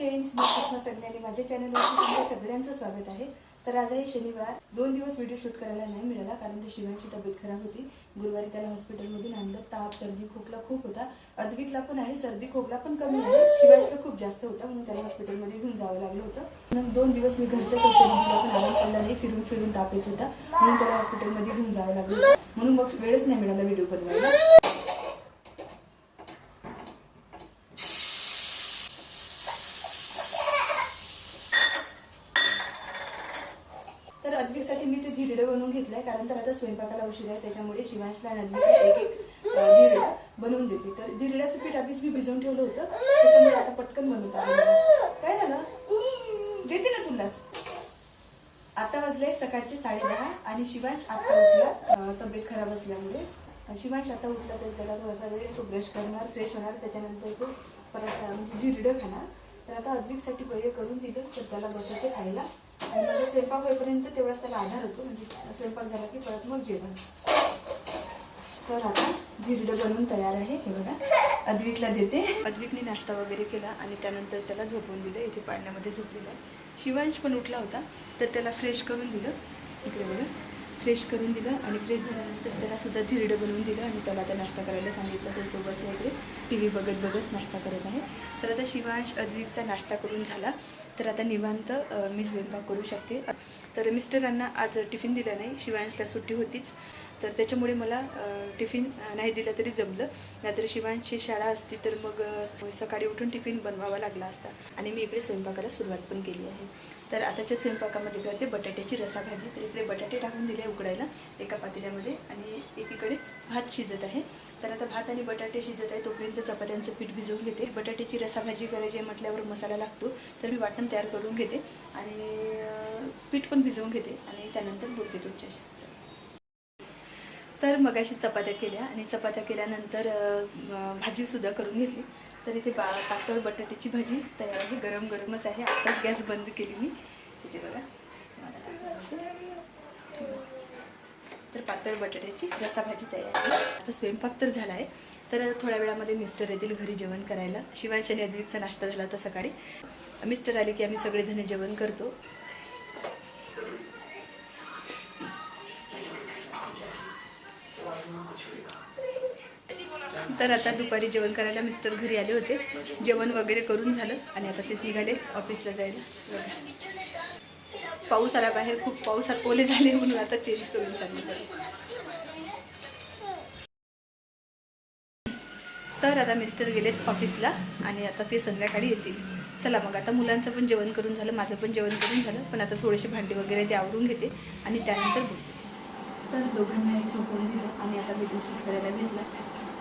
Friends मी कृष्णा सगळ्यांनी माझ्या चॅनलवरती तुमच्या सगळ्यांचं स्वागत आहे. तर आज आहे शनिवार. दोन दिवस व्हिडिओ शूट करायला नाही मिळाला कारण ते शिवांची तब्येत खराब होती. गुरुवारी त्याला हॉस्पिटलमधून आणलं. ताप सर्दी खोकला खूप होता. अद्विकला पण आहे सर्दी खोकला पण कमी आहे. शिवांशला खूप जास्त होता म्हणून त्याला हॉस्पिटलमध्ये घेऊन जावं लागलं होतं. मग दोन दिवस मी घरच्याच औषधी पण आराम पडला नाही फिरून फिरून ताप येत होता. म्हणून त्याला हॉस्पिटलमध्ये घेऊन जावं लागलं होतं. म्हणून मग वेळच नाही मिळाला व्हिडिओ बनवायला तर अद्विकसाठी मी ते धिरडं बनवून घेतलाय कारण तर आता स्वयंपाकाला उशीर आहे त्याच्यामुळे शिवांशला नदीला एक एक धिरडा बनवून देते. तर धिरड्याचं पीठ आधीच मी भिजवून ठेवलं होतं त्याच्यामुळे आता पटकन बनवता आलं काय झालं? देते ना तुलाच. आता वाजले सकाळचे साडेदहा आणि शिवांश आता उठला तब्येत खराब असल्यामुळे. शिवांश आता उठला तर त्याला थोडासा वेळ आहे. तो ब्रश करणार फ्रेश होणार त्याच्यानंतर तो परत म्हणजे धिरडं खाणार. तर आता अद्विकसाठी पहिले करून दिलं तर त्याला बसवते खायला. आणि माझा स्वयंपाक होईपर्यंत तेवढाच त्याला आधार होतो म्हणजे स्वयंपाक झाला की परत मग जेवण. तर आता धिरडं बनवून तयार आहे. हे बघा. अद्विकला देते. अद्विकने नाश्ता वगैरे केला आणि त्यानंतर त्याला झोपवून दिलं. इथे पाण्यामध्ये झोपलेलं आहे. शिवांश पण उठला होता. तर त्याला फ्रेश करून दिलं. इकडे बघा. फ्रेश करून दिलं आणि फ्रेश झाल्यानंतर त्यालासुद्धा धिरडं बनवून दिलं आणि त्याला आता नाश्ता करायला सांगितलं तर तो बसला इकडे टी व्ही बघत बघत नाश्ता करत आहे. तर आता शिवांश अद्विकचा नाश्ता करून झाला. तर आता निवांत मी स्वयंपाक करू शकते. तर मिस्टरांना आज टिफिन दिला नाही. शिवांशला सुट्टी होतीच. तर त्याच्यामुळे मला टिफिन नाही दिलं तरी जमलं. नाहीतर शिवांची शाळा असती तर मग सकाळी उठून टिफिन बनवावा लागला असता. आणि मी इकडे स्वयंपाकाला सुरुवात पण केली आहे. तर आताच्या स्वयंपाकामध्ये करते बटाट्याची रसाभाजी. तर इकडे बटाटे टाकून दिले उकडायला एका पातेल्यामध्ये. आणि एकीकडे भात शिजत आहे. तर आता भात आणि बटाटे शिजत आहे तोपर्यंत चपात्यांचं पीठ भिजवून घेते. बटाट्याची रसाभाजी करायची आहे म्हटल्यावर मसाला लागतो. तर मी वाटण तयार करून घेते. आणि पीठ पण भिजवून घेते. आणि त्यानंतर बोलते तुमच्याशी. तर मग अशी चपात्या केल्या आणि चपात्या केल्यानंतर भाजीसुद्धा करून घेतली. तर इथे बा पातळ बटाट्याची भाजी तयार आहे. गरम गरमच आहे. आत्ताच गॅस बंद केली मी. तिथे बघा. मला तर पातळ बटाट्याची रसाभाजी तयार आहे. आता स्वयंपाक तर झाला आहे. तर थोड्या वेळामध्ये मिस्टर येतील घरी जेवण करायला. शिवाय आणि नाश्ता झाला होता सकाळी. मिस्टर आले की आम्ही सगळेजण जेवण करतो. तर आता दुपारी जेवण करायला मिस्टर घरी आले होते. जेवण वगैरे करून झालं आणि आता ते निघाले ऑफिसला जायला. पाऊस आला बाहेर खूप पावसात ओले झाले म्हणून आता चेंज करून चालले. तर आता मिस्टर गेलेत ऑफिसला आणि आता ते संध्याकाळी येतील. चला मग आता मुलांचं पण जेवण करून झालं माझं पण जेवण करून झालं पण आता थोडेसे भांडी वगैरे ते आवरून घेते आणि त्यानंतर बोलते. तर दोघांनाही झोपून दिलं आणि आता व्हिडिओ शूट करायला घेतला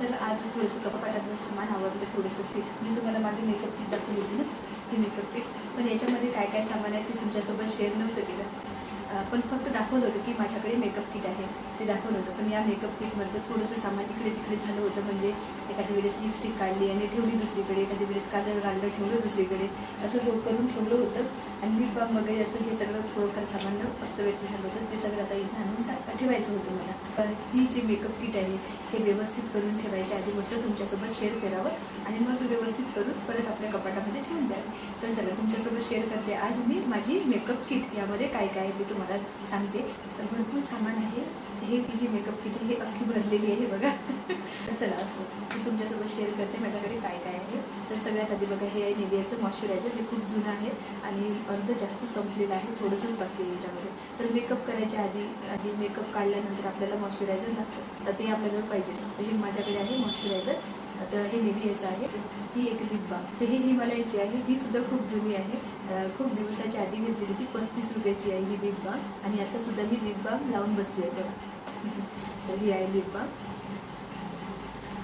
तर आज थोडंसं कपाटातलं सामान आवडलं थोडंसं पीठ मी तुम्हाला माझे मेकअप किट दाखवली होती ना हे मेकअप किट पण याच्यामध्ये काय काय सामान आहे ते तुमच्यासोबत शेअर नव्हतं केलं. पण फक्त दाखवलं होतं की माझ्याकडे मेकअप किट आहे. ते दाखवलं होतं. पण या मेकअप किटमधलं थोडंसं सामान इकडे तिकडे झालं होतं. म्हणजे एखाद्या वेळेस लिपस्टिक काढली आणि ठेवली दुसरीकडे एखाद्या वेळेस काजळ काढलं ठेवलं दुसरीकडे. असं लोक करून ठेवलं होतं. आणि लिप बाम वगैरे असं हे सगळं थोडंफार सामान अस्तव्यस्त झालं होतं. ते सगळं आता इथं आणून टाका ठेवायचं होतं मला. ही जी मेकअप किट आहे हे व्यवस्थित करून ठेवायच्या आधी म्हटलं तुमच्यासोबत शेअर करावं आणि मग व्यवस्थित करून परत आपल्या कपाटामध्ये ठेवून द्यावे. तर चला तुमच्यासोबत शेअर करते आज मी माझी मेकअप किट यामध्ये काय काय आहे ते तुम्हाला सांगते. तर भरपूर सामान आहे. हे ती जी मेकअप किट आहे हे अख्खी भरलेली आहे बघा. तर चला असं मी तुमच्यासोबत शेअर करते माझ्याकडे काय काय आहे. तर सगळ्यात आधी बघा हे आहे निवियाचं मॉइश्चरायझर हे खूप जुनं आहे आणि अर्ध जास्त संपलेलं आहे थोडंसंच बाकी आहे याच्यामध्ये. तर मेकअप करायच्या आधी आधी मेकअप काढल्यानंतर आपल्याला मॉइश्चरायझर लागतं. तर ते आपल्याजवळ पाहिजेच. तर हे माझ्याकडे आहे मॉइश्चरायझर तर हे निवियाचं आहे. ही एक लिप बाम. तर हे हिमालयाची आहे. ही सुद्धा खूप जुनी आहे. खूप दिवसाच्या आधी घेतलेली ती पस्तीस रुपयाची आहे ही लिप बाम. आणि आता सुद्धा मी लिप बाम लावून बसली आहे बघा. तर ही आहे लिप बाम.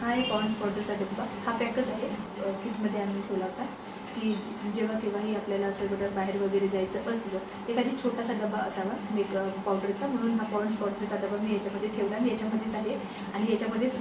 हा एक पॉन्स पावडरचा डब्बा. हा पॅकच आहे. किटमध्ये आणून ठेवला होता. की जेव्हा केव्हाही आपल्याला असं कुठं बाहेर वगैरे जायचं असलं एखादी छोटासा डबा असावा मेकअप पावडरचा म्हणून हा पॉन्ड्स पावडरचा डबा मी याच्यामध्ये ठेवला आणि याच्यामध्येच आहे. आणि याच्यामध्येच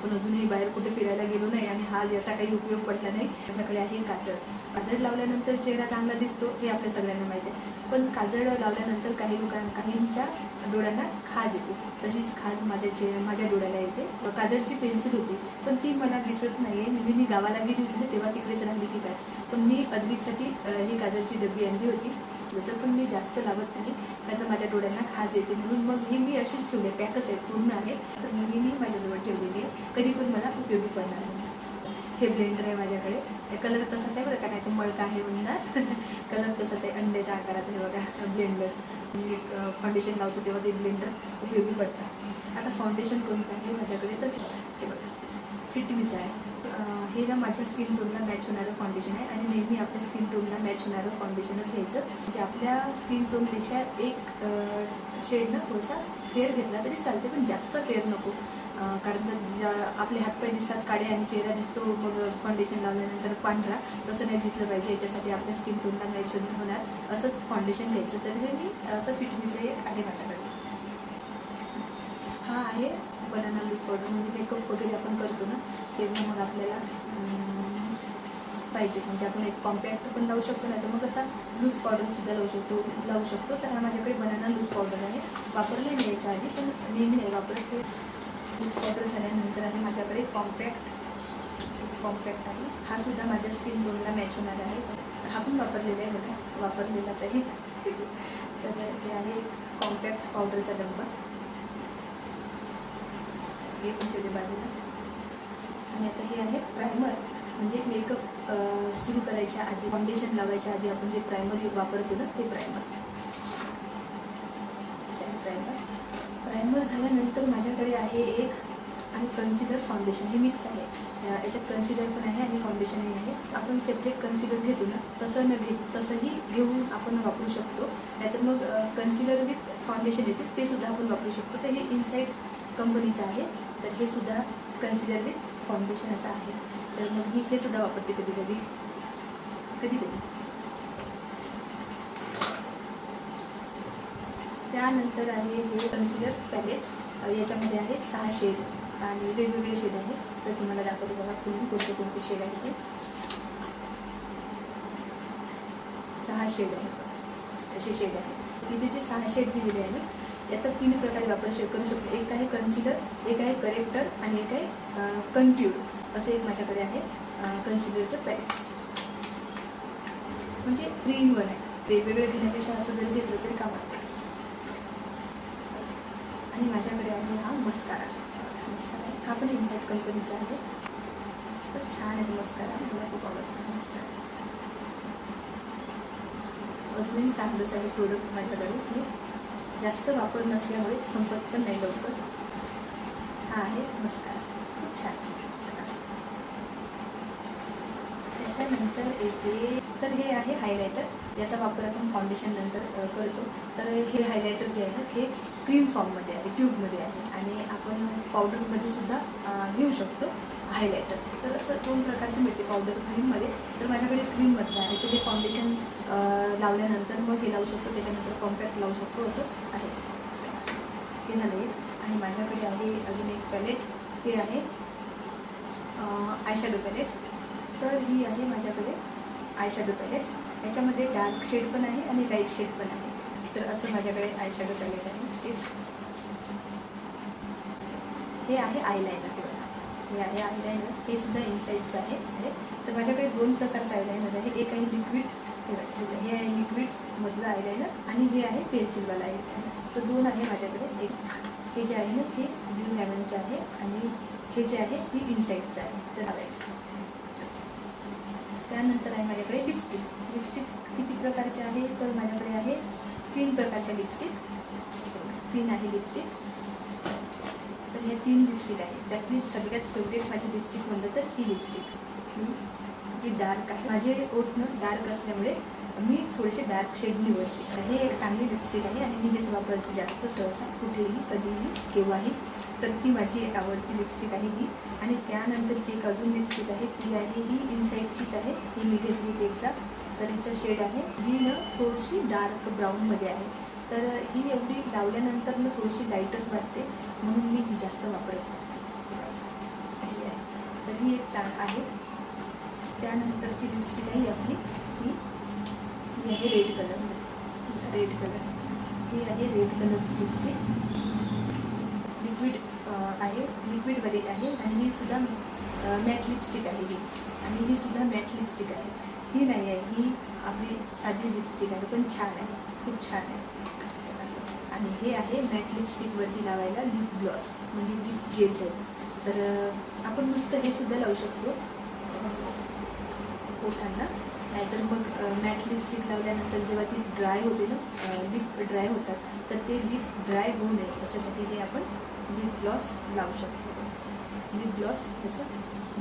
आपण पण अजूनही बाहेर कुठे फिरायला गेलो नाही आणि हा याचा काही उपयोग पडला नाही. माझ्याकडे आहे काजळ. काजळ लावल्यानंतर चेहरा चांगला दिसतो हे आपल्या सगळ्यांना माहिती आहे. पण काजळ लावल्यानंतर काही लोकां काहींच्या डोळ्यांना खाज येते. तशीच खाज माझ्या चे माझ्या डोळ्याला येते. काजळची पेन्सिल होती पण ती मला दिसत नाही आहे म्हणजे मी गावाला गेली होती तेव्हा तिकडेच राहिली की काय पण मी अद्विकसाठी ही गाजरची डब्बी आणली होती. तर पण मी जास्त लावत नाही. कारण माझ्या डोळ्यांना खाज येते. म्हणून मग ही मी अशीच ठेवले. पॅकच आहे पूर्ण आहे. तर मग मी माझ्याजवळ ठेवलेली आहे. कधी पण मला उपयोगी पडणार नाही. हे ब्लेंडर आहे माझ्याकडे. कलर तसाच आहे बरं का? नाही तर मळका आहे म्हणणार. कलर तसाच आहे. अंड्याच्या आकाराचा आहे बघा. ब्लेंडर मी फाउंडेशन लावतो तेव्हा ते ब्लेंडर उपयोगी पडतात. आता फाउंडेशन कोणतं आहे माझ्याकडे? तर हे बघा. फिटमीचं आहे. हे ना माझ्या स्किन टोनला मॅच होणारं फाउंडेशन आहे आणि नेहमी आपल्या स्किन टोनला मॅच होणारं फाउंडेशनच घ्यायचं. म्हणजे आपल्या स्किन टोनपेक्षा एक शेडनं थोडासा फेअर घेतला तरी चालते पण जास्त फेअर नको. कारण ज्या- आपले हातपाय दिसतात काळे आणि चेहरा दिसतो मग फाउंडेशन लावल्यानंतर पांढरा तसं नाही दिसलं पाहिजे. याच्यासाठी आपल्या स्किन टोनला मॅच होणार असंच फाउंडेशन घ्यायचं. तर हे मी असं फिटमीचं एक आहे माझ्याकडे. हा आहे. बनाना लूज पावडर म्हणजे मेकअप वगैरे आपण करतो ना तेव्हा मग आपल्याला पाहिजे. म्हणजे आपण एक कॉम्पॅक्ट पण लावू शकतो नाही तर मग असा लूज पावडरसुद्धा लावू शकतो लावू शकतो. तर हा माझ्याकडे बनाना लूज पावडर आहे. वापरले नाही याच्या आधी पण नेहमी नाही वापरत. लूज पावडर झाल्यानंतर आहे माझ्याकडे कॉम्पॅक्ट कॉम्पॅक्ट आहे. हा सुद्धा माझ्या स्किन टोनला मॅच होणार आहे. हा पण वापरलेला आहे बघा. वापरलेलाच आहे. तर हे आहे कॉम्पॅक्ट पावडरचा डब्बा. हे पण ठेवले बाजूला. आणि आता हे आहे प्रायमर म्हणजे मेकअप सुरू करायच्या आधी फाउंडेशन लावायच्या आधी आपण जे प्रायमर वापरतो ना ते प्रायमर प्रायमर प्रायमर झाल्यानंतर माझ्याकडे आहे एक आणि कन्सिलर फाउंडेशन हे मिक्स आहे. याच्यात कन्सिलर पण आहे आणि फाउंडेशनही आहे. आपण सेपरेट कन्सिलर घेतो ना तसं न घे तसंही घेऊन आपण वापरू शकतो. नाहीतर मग कन्सिलर विथ फाउंडेशन येते. ते सुद्धा आपण वापरू शकतो. तर हे इनसाईड कंपनीचं आहे. तर हे सुद्धा कन्सिलर विथ फाउंडेशन असं आहे. तर मग मी हे सुद्धा वापरते कधी कधी कधी कधी त्यानंतर आहे हे कन्सिलर पॅलेट याच्यामध्ये आहे सहा शेड आणि वेगवेगळे शेड आहे. तर तुम्हाला दाखवतो बघा खोलून कोणते कोणते शेड आहे ते सहा शेड आहे. असे शेड आहे. इथे जे सहा शेड दिलेले आहे ना याचा तीन प्रकारे वापर शेअर करू शकतो. एक आहे कन्सिलर एक आहे करेक्टर आणि एक आहे कंट्यूर असं एक माझ्याकडे आहे कन्सिलरचं पॅक म्हणजे थ्री इन वन आहे. वेगवेगळे घेण्यापेक्षा असं जरी घेतलं तरी काम आणि माझ्याकडे आहे हा मस्कारा मस्कारा हा पण इन्साईट कंपनीचा आहे. तर छान आहे मस्कारा मला खूप आवडतो मस्कारा अजूनही चांगलंच आहे प्रोडक्ट माझ्याकडे. हे जास्त वापर नसल्यामुळे संपत पण नाही लवकर. हा आहे मस्कारा खूप छान. चला. त्याच्यानंतर येते तर हे आहे हायलायटर याचा वापर आपण फाउंडेशन नंतर करतो. तर हे हायलायटर जे आहे ना हे क्रीम फॉर्ममध्ये आहे ट्यूबमध्ये आहे. आणि आपण पावडरमध्ये सुद्धा घेऊ शकतो. हायलायटर तर असं दोन प्रकारचं मिळते पावडर क्रीममध्ये तर माझ्याकडे क्रीममधलं आहे. तर हे फाउंडेशन लावल्यानंतर मग हे लावू शकतो. त्याच्यानंतर कॉम्पॅक्ट लावू शकतो. असं आहे. हे झालं आहे आणि माझ्याकडे आहे अजून एक पॅलेट ते आहे आयशॅडो पॅलेट तर ही आहे माझ्याकडे आयशॅडो पॅलेट याच्यामध्ये डार्क शेड पण आहे आणि लाइट शेड पण आहे. तर असं माझ्याकडे आयशॅडो पॅलेट आहे. ते हे आहे आयलायनर हे आहे आयलायनर हे सुद्धा इन्साईडचं आहे आहे. तर माझ्याकडे दोन प्रकारचं आयलायनर आहे. एक आहे लिक्विड हे आहे लिक्विडमधलं आयलायनर आणि हे आहे पेन्सिलवाला आयलायनर तर दोन आहे माझ्याकडे. एक हे जे आहे ना हे ब्ल्यू लॅमनचं आहे आणि हे जे आहे हे इन्साईडचं आहे. तर लावायचं. त्यानंतर आहे माझ्याकडे लिपस्टिक लिपस्टिक किती प्रकारचे आहे? तर माझ्याकडे आहे तीन प्रकारच्या लिपस्टिक तीन आहे लिपस्टिक तर हे तीन लिपस्टिक आहे त्यातली सगळ्यात फेवरेट माझी लिपस्टिक म्हणलं तर ही लिपस्टिक ही जी डार्क आहे. माझे ओठनं डार्क असल्यामुळे मी थोडेसे डार्क शेड निवडते हे एक चांगली लिपस्टिक आहे आणि मी हेच वापरते जास्त सहसा कुठेही कधीही केव्हाही. तर ती माझी एक आवडती लिपस्टिक आहे ही. आणि त्यानंतरची एक अजून लिपस्टिक आहे ती आहे ही इनसाईडचीच आहे. ही मी घेतली होती एकदा. तर हिचं शेड आहे. ही न थोडीशी डार्क ब्राऊनमध्ये आहे. तर ही एवढी लावल्यानंतर मग थोडीशी लाईटच वाटते. म्हणून मी ही जास्त वापरत अशी आहे. तर ही एक चांग आहे. त्यानंतरची लिपस्टिक आहे आपली. ही ही आहे रेड कलर रेड कलर ही आहे रेड कलरची लिपस्टिक लिक्विड आहे. लिक्विडमध्ये आहे. आणि ही सुद्धा मॅट लिपस्टिक आहे ही. आणि ही सुद्धा मॅट लिपस्टिक आहे. ही नाही आहे. ही आपली साधी लिपस्टिक आहे. पण छान आहे. खूप छान आहे. आणि हे आहे मॅट लिपस्टिकवरती लावायला लिप ग्लॉस म्हणजे लिप जेल टाईप तर आपण नुसतं हे सुद्धा लावू शकतो. ओठांना नाहीतर मग मॅट लिपस्टिक लावल्यानंतर जेव्हा ती ड्राय होते ना लिप ड्राय होतात तर ते लिप ड्राय होऊ नये. त्याच्यासाठी हे आपण लिप ग्लॉस लावू शकतो. लिप ग्लॉस जसं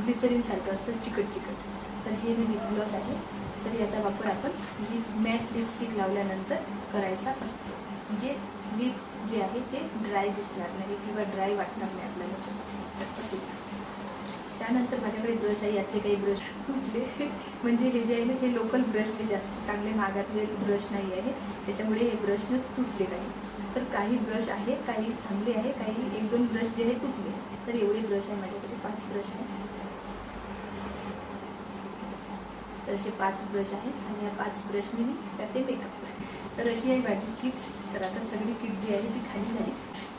ग्लिसरीनसारखं असतं चिकट चिकट. तर हे लिप ग्लॉस आहे तर याचा वापर आपण लिप मॅट लिपस्टिक लावल्यानंतर करायचा असतो. म्हणजे लिप जे आहे ते ड्राय दिसणार नाही किंवा ड्राय वाटणार नाही आपल्याला याच्यासाठी. त्यानंतर माझ्याकडे ब्रश आहे यातले काही ब्रश तुटले म्हणजे हे जे आहे ना हे लोकल ब्रश हे जास्त चांगले महागातले ब्रश नाही आहे. त्याच्यामुळे हे ब्रश न तुटले काही तर काही ब्रश आहे काही चांगले आहे काही एक दोन ब्रश जे आहे तुटले. तर एवढे ब्रश आहे माझ्याकडे पाच ब्रश आहे. तर असे पाच ब्रश आहे आणि या पाच ब्रशने मी करते मेकअप तर अशी आहे माझी की तर आता सगळी किट जी आहे ती खाली झाली.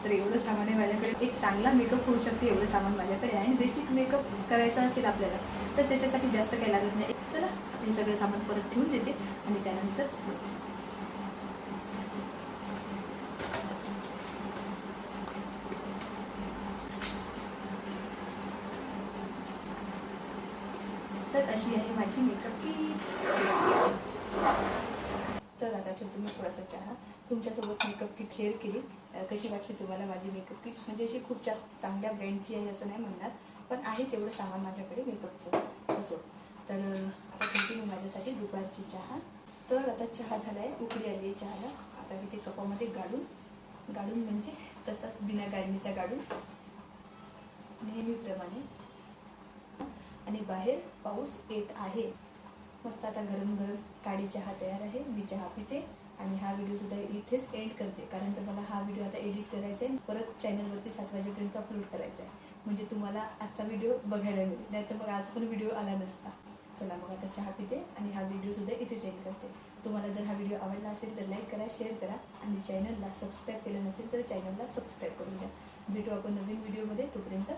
तर एवढं सामान आहे माझ्याकडे. एक चांगला मेकअप होऊ शकते एवढं सामान माझ्याकडे आहे. आणि बेसिक मेकअप करायचा असेल आपल्याला तर त्याच्यासाठी जास्त काही लागत नाही. चला आता हे सगळं सामान परत ठेवून देते आणि त्यानंतर तर अशी आहे माझी मेकअप किट तर आता ठेवते मी थोडासा चहा. तुमच्यासोबत मेकअप किट शेअर केली. कशी वाटली तुम्हाला माझी मेकअप किट म्हणजे अशी खूप जास्त चांगल्या ब्रँडची आहे असं नाही म्हणणार पण आहे तेवढं सामान माझ्याकडे मेकअपचं असो. तर आता कंटिन्यू मी माझ्यासाठी दुपारची चहा. तर आता चहा झाला आहे उकडी आली आहे चहाला. आता मी ते कपामध्ये गाडून गाडून म्हणजे तसाच बिना गाडणीचा गाडून नेहमीप्रमाणे आणि बाहेर पाऊस येत आहे. मस्त आता गरम गरम काळी चहा तयार आहे. मी चहा पिते. हा व्हिडिओ सुद्धा इथेच एंड करते. कारण तर मला हा व्हिडिओ आता एडिट करायचा आहे परत चॅनलवरती सात वाजेपर्यंत अपलोड करायचा आहे म्हणजे तुम्हाला आजचा व्हिडिओ बघायला मिळेल. नाहीतर मग आज पण व्हिडिओ आला नसता. चला मग आता चहा पिते आणि हा व्हिडिओ सुद्धा इथेच एंड करते. तुम्हाला जर हा व्हिडिओ आवडला असेल तर लाईक करा शेअर करा आणि चॅनलला सबस्क्राईब केलं नसेल तर चॅनलला सबस्क्राईब करून द्या भेटू आपण नवीन व्हिडिओमध्ये तोपर्यंत